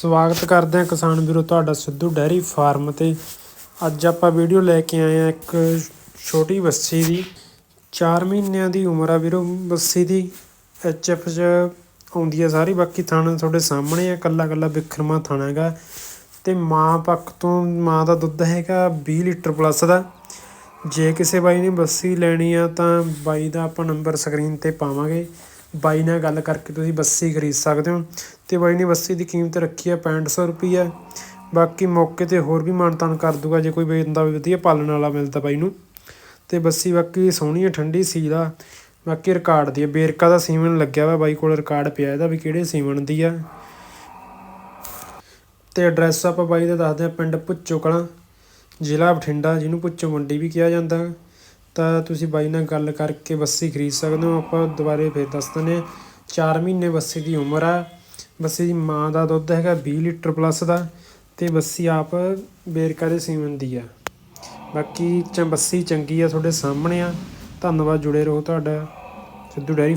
ਸਵਾਗਤ ਕਰਦੇ ਹਾਂ ਕਿਸਾਨ ਵੀਰੋ ਤੁਹਾਡਾ ਸਿੱਧੂ ਡੈਰੀ ਫਾਰਮ ਤੇ। ਅੱਜ ਆਪਾਂ ਵੀਡੀਓ ਲੈ ਕੇ ਆਏ ਆ ਇੱਕ ਛੋਟੀ ਬੱਸੀ ਦੀ। 4 ਮਹੀਨਿਆਂ ਦੀ ਉਮਰ ਆ ਵੀਰੋ, ਬੱਸੀ ਦੀ। ਐਚ ਐਫ ਚ ਆਉਂਦੀ ਆ ਸਾਰੀ, ਬਾਕੀ ਥਾਣਾ ਤੁਹਾਡੇ ਸਾਹਮਣੇ ਆ ਕੱਲਾ ਕੱਲਾ ਵਿਖਰਮਾ ਥਾਣਾ ਹੈਗਾ। ਤੇ ਮਾਂ ਪੱਖ ਤੋਂ, ਮਾਂ ਦਾ ਦੁੱਧ ਹੈਗਾ 20 ਲੀਟਰ ਪਲੱਸ ਦਾ। ਜੇ ਕਿਸੇ ਬਾਈ ਨੇ ਬੱਸੀ ਲੈਣੀ ਆ ਤਾਂ ਬਾਈ ਦਾ ਆਪਾਂ ਨੰਬਰ ਸਕਰੀਨ ਤੇ ਪਾਵਾਂਗੇ। ਬਾਈ ਨਾਲ ਗੱਲ ਕਰਕੇ ਤੁਸੀਂ ਬੱਸੀ ਖਰੀਦ ਸਕਦੇ ਹੋ। ਅਤੇ ਬਾਈ ਨੇ ਬੱਸੀ ਦੀ ਕੀਮਤ ਰੱਖੀ ਆ 6500 ਰੁਪਈਆ। ਬਾਕੀ ਮੌਕੇ ਤੇ ਹੋਰ ਵੀ ਮਾਨਤਾਨ ਕਰ ਦੂਗਾ, ਜੇ ਕੋਈ ਬੰਦਾ ਵਧੀਆ ਪਾਲਣ ਵਾਲਾ ਮਿਲਦਾ ਬਾਈ ਨੂੰ। ਅਤੇ ਬੱਸੀ ਬਾਕੀ ਸੋਹਣੀ ਹੈ, ਠੰਡੀ ਸੀ ਦਾ ਬਾਕੀ ਰਿਕਾਰਡ ਦੀ ਹੈ, ਬੇਰਕਾ ਦਾ ਸੀਮਨ ਲੱਗਿਆ ਵਾ ਬਾਈ ਕੋਲ, ਰਿਕਾਰਡ ਪਿਆ ਇਹਦਾ ਵੀ ਕਿਹੜੇ ਸੀਮਨ ਦੀ ਆ। ਤੇ ਐਡਰੈਸ ਆਪਾਂ ਬਾਈ ਦਾ ਦੱਸਦੇ ਆ ਪਿੰਡ ਭੁੱਚੋ ਕਲਾਂ, ਜ਼ਿਲ੍ਹਾ ਬਠਿੰਡਾ, ਜਿਹਨੂੰ ਭੁੱਚੋ ਮੰਡੀ ਵੀ ਕਿਹਾ ਜਾਂਦਾ। ਤਾਂ ਤੁਸੀਂ ਬਾਈ ਨਾਲ ਗੱਲ ਕਰਕੇ ਬੱਸੀ ਖਰੀਦ ਸਕਦੇ ਹੋ। ਆਪਾਂ ਦੁਬਾਰੇ ਫੇਰ ਦੱਸ ਦਿੰਦੇ ਹਾਂ। 4 ਮਹੀਨੇ ਬੱਸੀ ਦੀ ਉਮਰ ਆ। ਬੱਸੀ ਦੀ ਮਾਂ ਦਾ ਦੁੱਧ ਹੈਗਾ 20 ਲੀਟਰ ਪਲੱਸ ਦਾ ਤੇ ਬੱਸੀ ਆਪ ਬੇਰਕਾ ਦੇ ਸੀਮਨ ਦੀ ਆ। ਬਾਕੀ ਚ ਬੱਸੀ ਚੰਗੀ ਆ ਤੁਹਾਡੇ ਸਾਹਮਣੇ ਆ। ਧੰਨਵਾਦ ਜੁੜੇ ਰਹੋ ਤੁਹਾਡਾ। ਸਿੱਧੂ ਡੈਰੀ